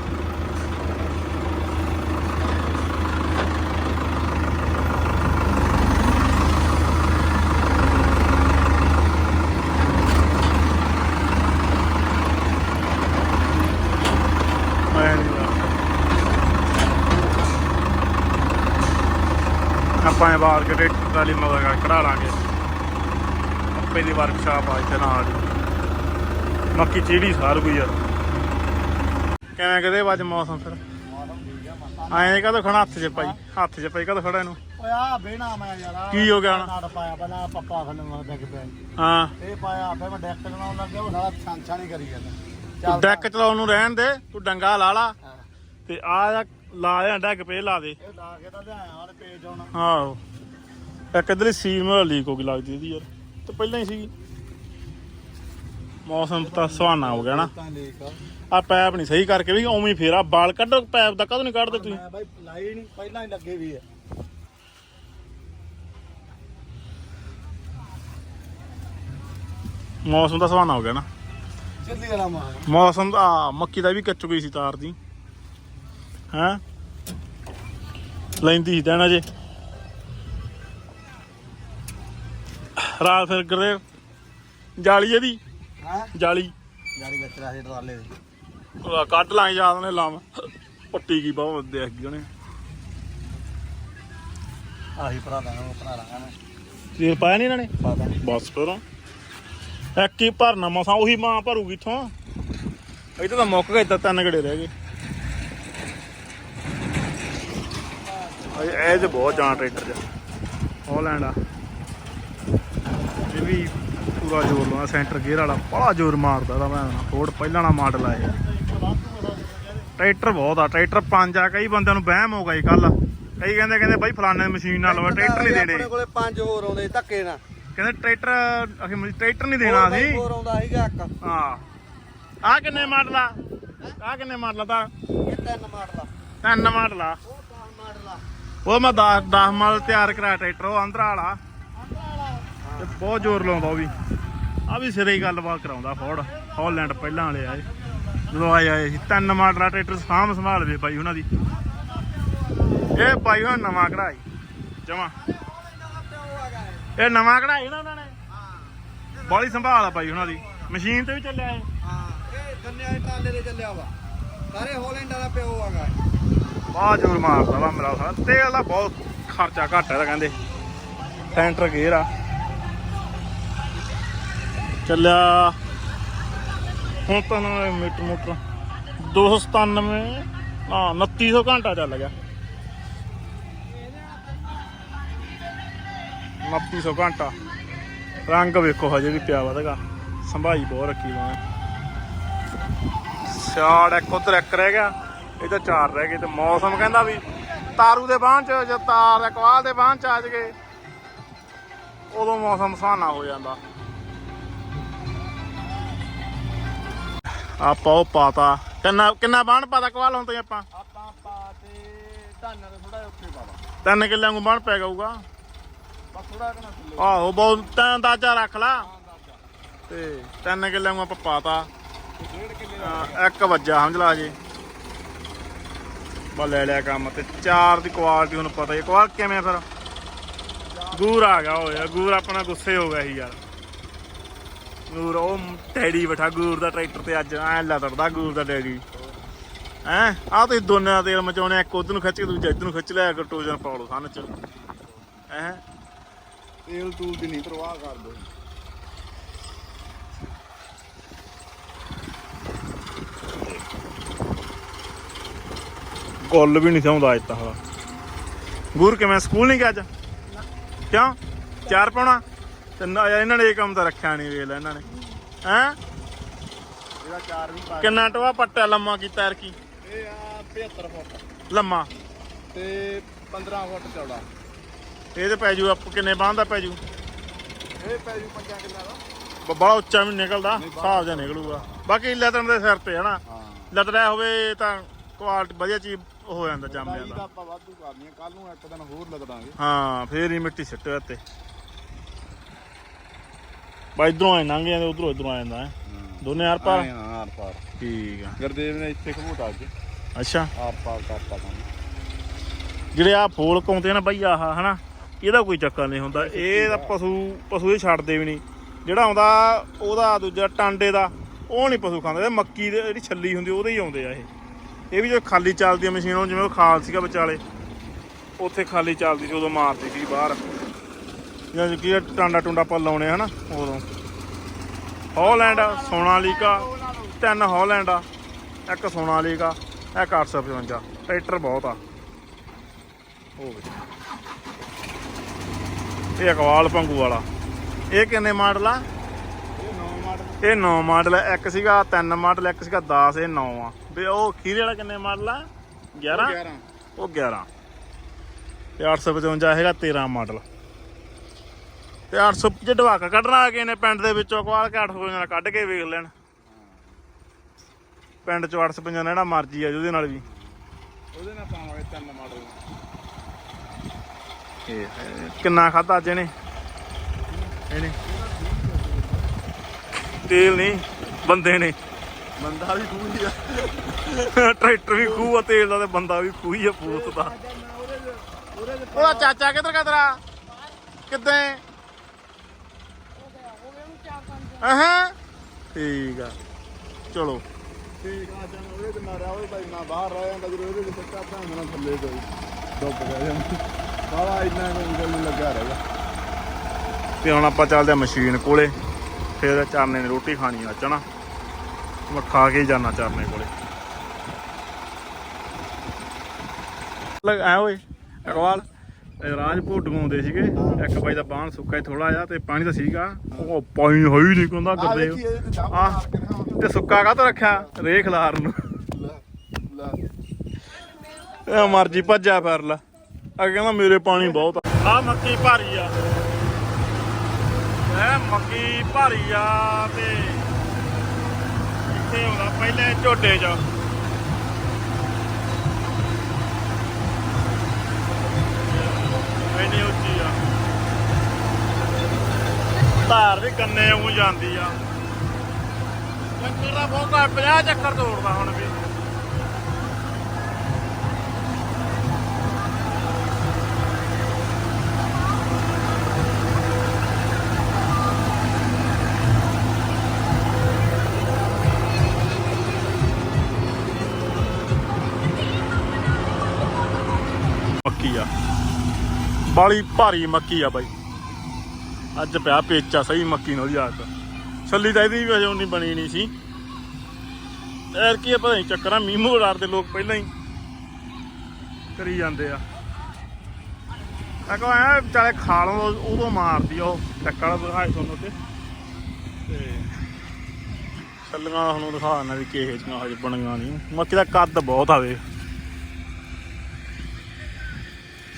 ਆਪਾਂ ਇਹ ਬਾਹਰ ਕੇ ਟਰਾਲੀ ਮਗਰ ਕਢਾ ਲਾਂਗੇ ਆਪੇ ਦੀ ਵਰਕਸ਼ਾਪ ਆ ਇੱਥੇ ਨਾਲ ਮੱਕੀ ਚੀੜੀ ਸਾਰ ਕੋਈ ਯਾਰ। ਕਿਵੇਂ ਕਦੇ ਵੱਜ ਮੌਸਮ ਫਿਰ? ਆਏ ਕਦੋਂ ਖੜਾ ਹੱਥ 'ਚ ਪਾਈ ਹੱਥ 'ਚ ਪਾਈ ਕਦੋਂ ਖੜਾ ਇਹਨੂੰ? ਓਏ ਆ ਬੇਣਾ ਮੈਂ ਯਾਰ ਕੀ ਹੋ ਗਿਆ ਹੁਣ? ਪਾਇਆ ਪਹਿਲਾਂ ਪੱਪਾ ਥੱਲੇ ਮੈਂ ਡਿੱਗ ਪਿਆ ਹਾਂ। ਇਹ ਪਾਇਆ ਫੇ ਮੈਂ ਡੈਕ ਚਲਾਉਣ ਲੱਗਿਆ ਉਹ ਸਾਲਾ ਛਾਂਛਾ ਨਹੀਂ ਕਰੀ ਜਾਂਦਾ। ਡੈਕ ਚਲਾਉਣ ਨੂੰ ਰਹਿਣ ਦੇ ਤੂੰ ਡੰਗਾ ਲਾ ਲਾ। ਤੇ ਆ ਜਾ ਲਾ ਜਾ ਡੈਕ ਪੇ ਲਾ ਦੇ। ਇਹ ਲਾ ਕੇ ਤਾਂ ਲਿਆਇਆ ਉਹਨੇ ਪੇਜ ਹੁਣ। ਆਹੋ। ਇੱਕ ਇਧਰ ਸੀਲ ਮੇਰਾ ਲੀਕ ਹੋ ਗਈ ਲੱਗਦੀ ਇਹਦੀ ਯਾਰ। ਤੇ ਪਹਿਲਾਂ ਹੀ ਸੀ। ਮੌਸਮ ਤਾਂ ਸੁਹਾਨਾ ਹੋ ਗਿਆ ਨਾ। ਤਾਂ ਆ। ਆ ਪੈਪ ਨਹੀਂ ਸਹੀ ਕਰਕੇ ਵੀ ਉਵੇਂ ਹੀ ਫੇਰਾ ਬਾਲ ਕੱਢੋ ਪੈਪ ਦਾ ਕਦੋਂ ਨਹੀਂ ਕੱਢਦੇ ਤੁਸੀਂ ਮੈਂ ਬਾਈ ਲਾਈ ਨਹੀਂ ਪਹਿਲਾਂ ਹੀ ਲੱਗੇ ਵੀ ਹੈ ਮੌਸਮ ਤਾਂ ਸੁਹਾਨਾ ਹੋ ਗਿਆ ਨਾ। ਮਾਰ। ਮੌਸਮ ਦਾ ਆ, ਮੱਕੀ ਦਾ ਵੀ ਕੱਚ ਗਈ ਸੀ ਤਾਰ ਦੀ। ਹੈਂ? ਲੈਂਦੀ ਸੀ ਦੇਣਾ ਜੇ। ਰਾਤ ਫਿਰ ਗਰੇ ਜਾਲੀ ਇਹਦੀ। ਹਾਂ? ਜਾਲੀ। ਗਾੜੀ ਵਿੱਚ ਰਾਹੇ ਟਰਾਲੇ ਦੇ। ਉਹ ਕੱਢ ਲਾਂ ਯਾਦ ਉਹਨੇ ਲਾਮ। ਪੱਟੀ ਕੀ ਬਹੁਤ ਦੇਖ ਗਈ ਉਹਨੇ। ਆਹੀ ਭਰਾ ਦਾ ਉਹ ਭਰਾ ਲਾ ਨਾ ਤੇਲ ਪਾਇਆ ਨਹੀਂ ਇਹਨਾਂ ਨੇ? ਪਤਾ ਬਸ ਫਿਰ। ਇੱਕ ਹੀ ਭਰਨਾ ਮਸਾਂ ਉਹੀ ਮਾਂ ਭਰੂਗੀ ਇਥੋਂ। ਇੱਥੇ ਤਾਂ ਮੁੱਕ ਗਏ ਤਾਂ ਤਿੰਨ ਗੜੇ ਰਹਿ ਗਏ। ਇਹ ਇਹ ਤੇ ਬਹੁਤ ਜਾਨ ਟਰੈਕਟਰ ਚ ਹਾਲੈਂਡ ਆ। ਇਹ ਵੀ ਪੂਰਾ ਜ਼ੋਰ ਲਾਉਂਦਾ ਸੈਂਟਰ ਗੇਅਰ ਵਾਲਾ ਬੜਾ ਜ਼ੋਰ ਮਾਰਦਾ ਦਾ ਮੈਂ ਫੋਰਡ ਪਹਿਲਾਂ ਵਾਲਾ ਮਾਡਲ ਆ ਟਰੈਕਟਰ ਬਹੁਤ ਆ ਟਰੈਕਟਰ ਪੰਜ ਆ ਕਈ ਬੰਦਿਆਂ ਨੂੰ ਵਹਿਮ ਹੋ ਗਿਆ ਕੱਲ ਕਈ ਕਹਿੰਦੇ ਕਹਿੰਦੇ ਬਾਈ ਫਲਾਣੇ ਮਸ਼ੀਨ ਨਾਲ ਲਵਾ ਟਰੈਕਟਰ ਨਹੀਂ ਦੇਣੇ। ਆਪਣੇ ਕੋਲੇ ਪੰਜ ਹੋਰ ਆਉਂਦੇ ਧੱਕੇ ਨਾਲ। ਕਹਿੰਦੇ ਟਰੈਕਟਰ ਅਸੀਂ ਟਰੈਕਟਰ ਨਹੀਂ ਦੇਣਾ ਬਾਈ ਸੀ ਹੋਰ ਆਉਂਦਾ ਸੀਗਾ ਇੱਕ। ਹਾਂ। ਆ ਕਿੰਨੇ ਮਾਡਲ ਆ? ਆ ਕਿੰਨੇ ਮਾਡਲ ਤਾਂ? ਇਹ ਤਿੰਨ ਮਾਡਲ ਆ। ਤਿੰਨ ਮਾਡਲ ਆ। ਉਹ 10 ਮਾਡਲ ਆ। ਉਹ ਮੈਂ 10 10 ਮਾਡਲ ਤਿਆਰ ਕਰਾਇਆ ਟਰੈਕਟਰ ਉਹ ਅੰਦਰ ਵਾਲਾ। ਤੇ ਬਹੁਤ ਜ਼ੋਰ ਲਾਉਂਦਾ ਉਹ ਵੀ। ਆ ਵੀ ਸਿਰੇ ਹੀ ਗੱਲਬਾਤ ਕਰਾਉਂਦਾ ਫੋਰਡ ਹਾਲੈਂਡ ਪਹਿਲਾਂ ਵਾਲੇ ਆਏ। ਜਦੋਂ ਆਏ ਆਏ ਸੀ। ਤਿੰਨ ਮਾਡਲ ਟਰੈਕਟਰ ਸਾਂਭ ਸੰਭਾਲ ਵੇ ਬਾਈ ਉਹਨਾਂ ਦੀ। ਇਹ ਬਾਈ ਹੁਣ ਨਵਾਂ ਕਢਾਈ। ਜਮਾ। ਇਹ ਨਵਾਂ ਕਢਾਈ ਨਾ ਉਹਨਾਂ ਨੇ। ਬੜੀ ਸੰਭਾਲ ਆ ਬਾਈ ਉਹਨਾਂ ਦੀ। ਮਸ਼ੀਨ ਤੇ ਵੀ ਚੱਲਿਆ ਇਹ। ਹਾਂ ਇਹ ਗੰਨੇ ਵਾਲੇ ਟਰਾਲੇ ਦੇ ਚੱਲਿਆ ਵਾ ਸਾਰੇ ਹੋਲੈਂਡ ਵਾਲਾ ਪਿਓ ਆਗਾ ਬਹੁਤ ਜ਼ੋਰ ਮਾਰਦਾ ਵਾ ਮੇਰਾ ਸਾਲਾ। ਤੇਲ ਦਾ ਬਹੁਤ ਖਰਚਾ ਘੱਟ ਹੈ ਕਹਿੰਦੇ। ਸੈਂਟਰ ਗੇਅਰ ਆ। ਚੱਲਿਆ। ਹੁਣ ਤਾਂ ਨਾ ਮੀਟਰ ਮੋਟਰ 297 ਹਾਂ 2900 ਘੰਟਾ ਚੱਲ ਗਿਆ। 2900 ਘੰਟਾ। ਰੰਗ ਵੇਖੋ ਹਜੇ ਵੀ ਪਿਆ ਵਧਗਾ ਸੰਭਾਈ ਬਹੁਤ ਰੱਖੀ ਉਹਨੇ ਸਿਆੜ ਇੱਕ ਉਧਰ ਇੱਕ ਰਹਿ ਗਿਆ, ਇਹ ਤਾਂ ਚਾਰ ਰਹਿ ਗਏ ਤੇ ਮੌਸਮ ਕਹਿੰਦਾ ਵੀ ਤਾਰੂ ਦੇ ਬਾਂਹ ਚ ਜਾਂ ਤਾਰ ਇਕਵਾਲ ਦੇ ਬਾਂਹ ਚ ਆ ਜਗੇ, ਉਦੋਂ ਮੌਸਮ ਸੁਹਾਨਾ ਹੋ ਜਾਂਦਾ। ਆਪਾਂ ਉਹ ਪਾਤਾ। ਕਿੰਨਾ ਕਿੰਨਾ ਬਾਣ ਪਾਤਾ? ਕਵਾਲ ਹੁਣ ਤੇ ਆਪਾਂ। ਆਪਾਂ ਪਾ ਤੇ ਧਾਨਾਂ ਦੇ ਥੋੜਾ ਉੱਤੇ ਪਾਵਾ ਤਿੰਨ ਕਿੱਲਿਆਂ ਨੂੰ ਬਾਣ ਪੈ ਜਾਊਗਾ। ਬਸ ਥੋੜਾ ਥੱਲੇ। ਆਹੋ ਬਹੁਤ ਤੈਂ ਅੰਦਾਜ਼ਾ ਰੱਖ ਲਾ। ਤੇ ਤਿੰਨ ਕਿੱਲਿਆਂ ਨੂੰ ਆਪਾਂ ਪਾਤਾ। ਡੇਢ ਕਿੱਲੇ ਦਾ ਹਾਂ, ਇੱਕ ਵੱਜਾ ਸਮਝ ਲਾ ਜੇ। ਬਾ ਲੈ ਲਿਆ ਕੰਮ ਤੇ। ਚਾਰ ਦੀ ਕੁਆਲਿਟੀ ਉਹਨੂੰ ਪਤਾ ਹੀ ਕੁਆਲ ਕਿਵੇਂ ਫਿਰ? ਗੂਰ ਆ ਗਿਆ ਹੋਇਆ ਗੂਰ ਆਪਣਾ ਗੁੱਸੇ ਹੋ ਗਿਆ ਸੀ ਯਾਰ। ਗੂਰ ਉਹ ਡੈਡੀ ਬੈਠਾ ਗੂਰ ਦਾ ਟਰੈਕਟਰ ਤੇ ਅੱਜ ਐ ਲੜਦਾ ਗੂਰ ਦਾ ਡੈਡੀ। ਹੈਂ? ਆ ਤੁਸੀਂ ਦੋਨੇ ਦਾ ਤੇਲ ਮਚਾਉਣੇ ਇੱਕ ਉਧਰ ਨੂੰ ਖਿੱਚ ਕੇ ਦੂਜਾ ਇੱਧਰ ਨੂੰ ਖਿੱਚ ਲਿਆ ਟੋਜਨ ਪਾ ਲਓ ਸੰਨ ਚ। ਹੈਂ? ਤੇਲ ਤੂਲ ਦੀ ਨਹੀਂ ਪਰਵਾਹ ਕਰਦੇ ਗੁੱਲ ਵੀ ਨਹੀਂ ਥਾਉਂਦਾ ਅੱਜ ਤਾਂ। ਗੂਰ ਕਿਵੇਂ? ਸਕੂਲ ਨਹੀਂ ਗਿਆ ਅੱਜ? ਕਿਉਂ? ਚਾਰ ਪਾਉਣਾ? ਤੇ ਨਾ ਯਾਰ ਇਹਨਾਂ ਨੇ ਇਹ ਕੰਮ ਤਾਂ ਰੱਖਿਆ ਨਹੀਂ ਵੇਖ ਲੈ ਇਹਨਾਂ ਨੇ। ਹੈਂ? ਇਹਦਾ ਚਾਰ ਵੀ ਪਾ ਕਿੰਨਾ ਟਵਾ ਪੱਟਾ ਲੰਮਾ ਕੀਤਾ ਯਾਰ ਕੀ ਇਹ ਆ 75 ਫੁੱਟ। ਲੰਮਾ? ਤੇ 15 ਫੁੱਟ ਚੌੜਾ। ਇਹ ਤੇ ਪੈ ਜੂ ਆਪ ਕਿੰਨੇ ਬਾਂਹ ਦਾ ਪੈ ਜੂ? ਇਹ ਪੈ ਜੂ 5 ਕਿੱਲਾ ਦਾ। ਬੜਾ ਉੱਚਾ ਵੀ ਨੀ ਨਿਕਲਦਾ ਹਿਸਾਬ ਜਿਹਾ ਨਿਕਲੂਗਾ। ਬਾਕੀ ਲੈਦਣ ਦੇ ਸਿਰ ਤੇ ਹਨਾ ਹਾਂ। ਲੱਦੜਾ ਹੋਵੇ ਤਾਂ ਕੁਆਲਿਟੀ ਵਧੀਆ ਚੀਜ਼ ਹੋ ਜਾਂਦਾ ਜੰਮ ਦਾ ਜਾਂਦਾ। ਆਪਾਂ ਵਾਧੂ ਕਰਨੀ ਕੱਲ ਨੂੰ ਇੱਕ ਦਿਨ ਹੋਰ ਲੱਗਦਾਂਗੇ ਹਾਂ ਫੇਰ ਹੀ ਮਿੱਟੀ ਸਿੱਟੇ ਉੱਤੇ ਬਾਈ ਇਧਰੋਂ ਆਏ ਲੰਘ ਜਾਂਦੇ ਉਧਰੋਂ ਇਧਰੋਂ ਆ ਜਾਂਦਾ ਹੈ। ਦੋਨੇ ਆਰ ਪਾਰ? ਹਾਂ ਆਰ ਪਾਰ। ਠੀਕ ਆ। ਗੁਰਦੇਵ ਨੇ ਇੱਥੇ ਖਬੂਟ ਅੱਜ ਅੱਛਾ। ਆਰ ਪਾਰ ਕਰਤਾ ਕੰਮ ਜਿਹੜੇ ਆ ਫੋਲ ਕਾਉਂਦੇ ਨਾ ਬਈ ਆਹ ਹਨਾ ਇਹਦਾ ਕੋਈ ਚੱਕਰ ਨਹੀਂ ਹੁੰਦਾ। ਇਹ ਤਾਂ ਪਸ਼ੂ ਪਸ਼ੂ ਇਹ ਛੱਡਦੇ ਵੀ ਨਹੀਂ। ਜਿਹੜਾ ਆਉਂਦਾ ਉਹਦਾ ਦੂਜਾ ਟਾਂਡੇ ਦਾ ਉਹ ਨਹੀਂ ਪਸ਼ੂ ਖਾਂਦੇ। ਮੱਕੀ ਦੇ ਜਿਹੜੀ ਛੱਲੀ ਹੁੰਦੀ ਉਹਦੇ ਹੀ ਆਉਂਦੇ ਆ ਇਹ। ਇਹ ਵੀ ਜੋ ਖਾਲੀ ਚੱਲਦੀ ਆ ਮਸ਼ੀਨ ਉਹ ਜਿਵੇਂ ਉਹ ਖਾਲ ਸੀਗਾ ਵਿਚਾਲੇ ਉੱਥੇ ਖਾਲੀ ਚੱਲਦੀ ਸੀ ਉਦੋਂ ਮਾਰਦੀ ਸੀ ਬਾਹਰ। ਜਾਂ ਕੀ ਆ, ਟਾਂਡਾ ਟੁੰਡਾ ਆਪਾਂ ਲਾਉਣੇ ਹਨਾ ਉਦੋਂ। ਹੌਲੈਂਡ ਸੋਨਾਲੀਕਾ ਤਿੰਨ ਹੌਲੈਂਡ ਆ ਇੱਕ ਸੋਨਾਲੀਕਾ ਇੱਕ 855 ਟਰੈਕਟਰ ਬਹੁਤ ਆ। ਉਹ ਵੇ। ਇਹ ਅਕਵਾਲ ਪੰਗੂ ਵਾਲਾ। ਇਹ ਕਿੰਨੇ ਮਾਡਲ ਆ? ਇਹ ਨੌ ਮਾਡਲ। ਇਹ 9 ਮਾਡਲ ਹੈ ਇੱਕ ਸੀਗਾ 3 ਮਾਡਲ ਇੱਕ ਸੀਗਾ 10 ਇਹ 9 ਆ। ਵੀ ਉਹ ਖੀਰੇ ਵਾਲਾ ਕਿੰਨੇ ਮਾਡਲ ਆ? 11 11 ਉਹ 11 ਤੇ 855 ਹੈਗਾ 13 ਮਾਡਲ। ਤੇ 800 ਜੇ ਢਵਾਕਾ ਕੱਢਣਾ ਆ ਗਏ ਨੇ ਪਿੰਡ ਦੇ ਵਿੱਚੋਂ ਅਕਵਾਲ ਕੇ 855 ਨਾਲ ਕੱਢ ਕੇ ਵੇਖ ਲੈਣ। ਪਿੰਡ ਚੋਂ 855 ਨਾਲ ਜਿਹੜਾ ਮਰਜ਼ੀ ਆ ਉਹਦੇ ਨਾਲ ਵੀ। ਉਹਦੇ ਨਾਲ ਪਾਵਾਂਗੇ ਤਿੰਨ ਮਾਡਲ। ਇਹ ਕਿੰਨਾ ਖਾਦਾ ਅੱਜ ਇਹਨੇ? ਇਹਨੇ ਤੇਲ ਨਹੀਂ ਬੰਦੇ ਨੇ। ਬੰਦਾ ਵੀ ਖੂਹੀ ਆ। ਟਰੈਕਟਰ ਵੀ ਖੂਹ ਆ ਤੇਲ ਦਾ ਤੇ ਬੰਦਾ ਵੀ ਖੂਹ ਹੀ ਆ ਪੂਤ ਦਾ। ਉਹਦਾ ਚਾਚਾ ਕਿੱਧਰ ਤੇਰਾ? ਕਿੱਦਾਂ ਹਾਂ ਠੀਕ ਆ। ਚਲੋ। ਠੀਕ ਆ ਜਾਂ ਉਹਦੇ ਤੇ ਮਾਰਿਆ ਉਹ ਭਾਈ ਨਾ ਬਾਹਰ ਰਹਿ ਜਾਂਦਾ ਜਦੋਂ ਉਹਦੇ ਵਿੱਚ ਸੱਟਾ ਭਾਂ ਨਾ ਥੱਲੇ ਕੋਈ ਡੁੱਬ ਗਿਆ ਬਾਵਾ ਇੰਨਾ ਉਂਗਲ ਨੂੰ ਲੱਗਾ ਰਹੇਗਾ ਤੇ ਹੁਣ ਆਪਾਂ ਚੱਲਦੇ ਆ ਮਸ਼ੀਨ ਕੋਲੇ ਫਿਰ ਚਰਨੇ ਨੇ ਰੋਟੀ ਖਾਣੀ ਆ ਚਣਾ ਮੈਂ ਖਾ ਕੇ ਜਾਣਾ ਚਰਨੇ ਕੋਲੇ। ਲੱਗ ਆ ਓਏ ਅਕਵਾਲ ਇਹ ਰਾਜ ਭੋਟਗਾਉਂਦੇ ਸੀਗੇ। ਇੱਕ ਬਾਈ ਦਾ ਬਾਣ ਸੁੱਕਾ ਹੀ ਥੋੜਾ ਜਿਹਾ ਤੇ ਪਾਣੀ ਤਾਂ ਸੀਗਾ। ਉਹ ਪਾਣੀ ਹੈ ਹੀ ਨਹੀਂ ਕਹਿੰਦਾ ਆ ਕਰਦੇ ਇਹਦੇ ਤੇ। ਮਾਰ ਕੇ ਤੇ ਸੁੱਕਾ ਰੱਖਿਆ? ਰੇਖ ਲਾਰ ਨੂੰ। ਇਹ ਮਰਜ਼ੀ ਭੱਜਿਆ ਫਿਰ ਲਾ। ਆ ਕਹਿੰਦਾ ਮੇਰੇ ਪਾਣੀ ਬਹੁਤ ਆ। ਆ ਮੱਕੀ ਭਾਰੀ ਆ। ਇਹ ਮੱਕੀ ਭਾਰੀ ਆ ਤੇ ਇੱਥੇ ਹੁੰਦਾ ਪਹਿਲੇ ਝੋਟੇ 'ਚ। ਇੰਨੀ ਉੱਚੀ ਆ। ਧਾਰ ਵੀ ਕੰਨੇ ਨੂੰ ਜਾਂਦੀ ਆ। ਚੱਕਰ ਦਾ ਬਹੁਤਾ 50 ਚੱਕਰ ਤੋੜਦਾ ਹੁਣ ਵੀ। ਮੱਕੀ ਆ। ਬਾਲੀ ਭਾਰੀ ਮੱਕੀ ਆ ਬਾਈ। ਅੱਜ ਪਿਆ ਪੇਚਾ, ਸਹੀ ਮੱਕੀ ਨੂੰ ਯਾਦ ਛੱਲੀ ਤਾਂ ਇਹਦੀ ਵੀ ਅਜੇ ਉਨੀ ਬਣੀ ਨਹੀਂ ਸੀ। ਐਰ ਕੀ ਆ ਪਤਾ ਨਹੀਂ ਚੱਕਰਾਂ ਮੀਮੋ ਦੇ ਲੋਕ ਪਹਿਲਾਂ ਹੀ ਕਰੀ ਜਾਂਦੇ ਆ। ਮੈਂ ਕਹਾਂ ਐ ਵਿਚਾਲੇ ਖਾਲੋਂ ਉਦੋਂ ਮਾਰਦੀ ਆ ਉਹ ਟੱਕਾ ਦਿਖਾਏ ਤੁਹਾਨੂੰ ਤੇ ਤੇ ਛੱਲੀਆਂ ਤੁਹਾਨੂੰ ਦਿਖਾ ਦਿੰਦਾ ਵੀ ਕਿਹੇ ਜੀਆਂ ਹਜੇ ਬਣੀਆਂ ਨਹੀਂ। ਮੱਕੀ ਦਾ ਕੱਦ ਬਹੁਤ ਆਵੇ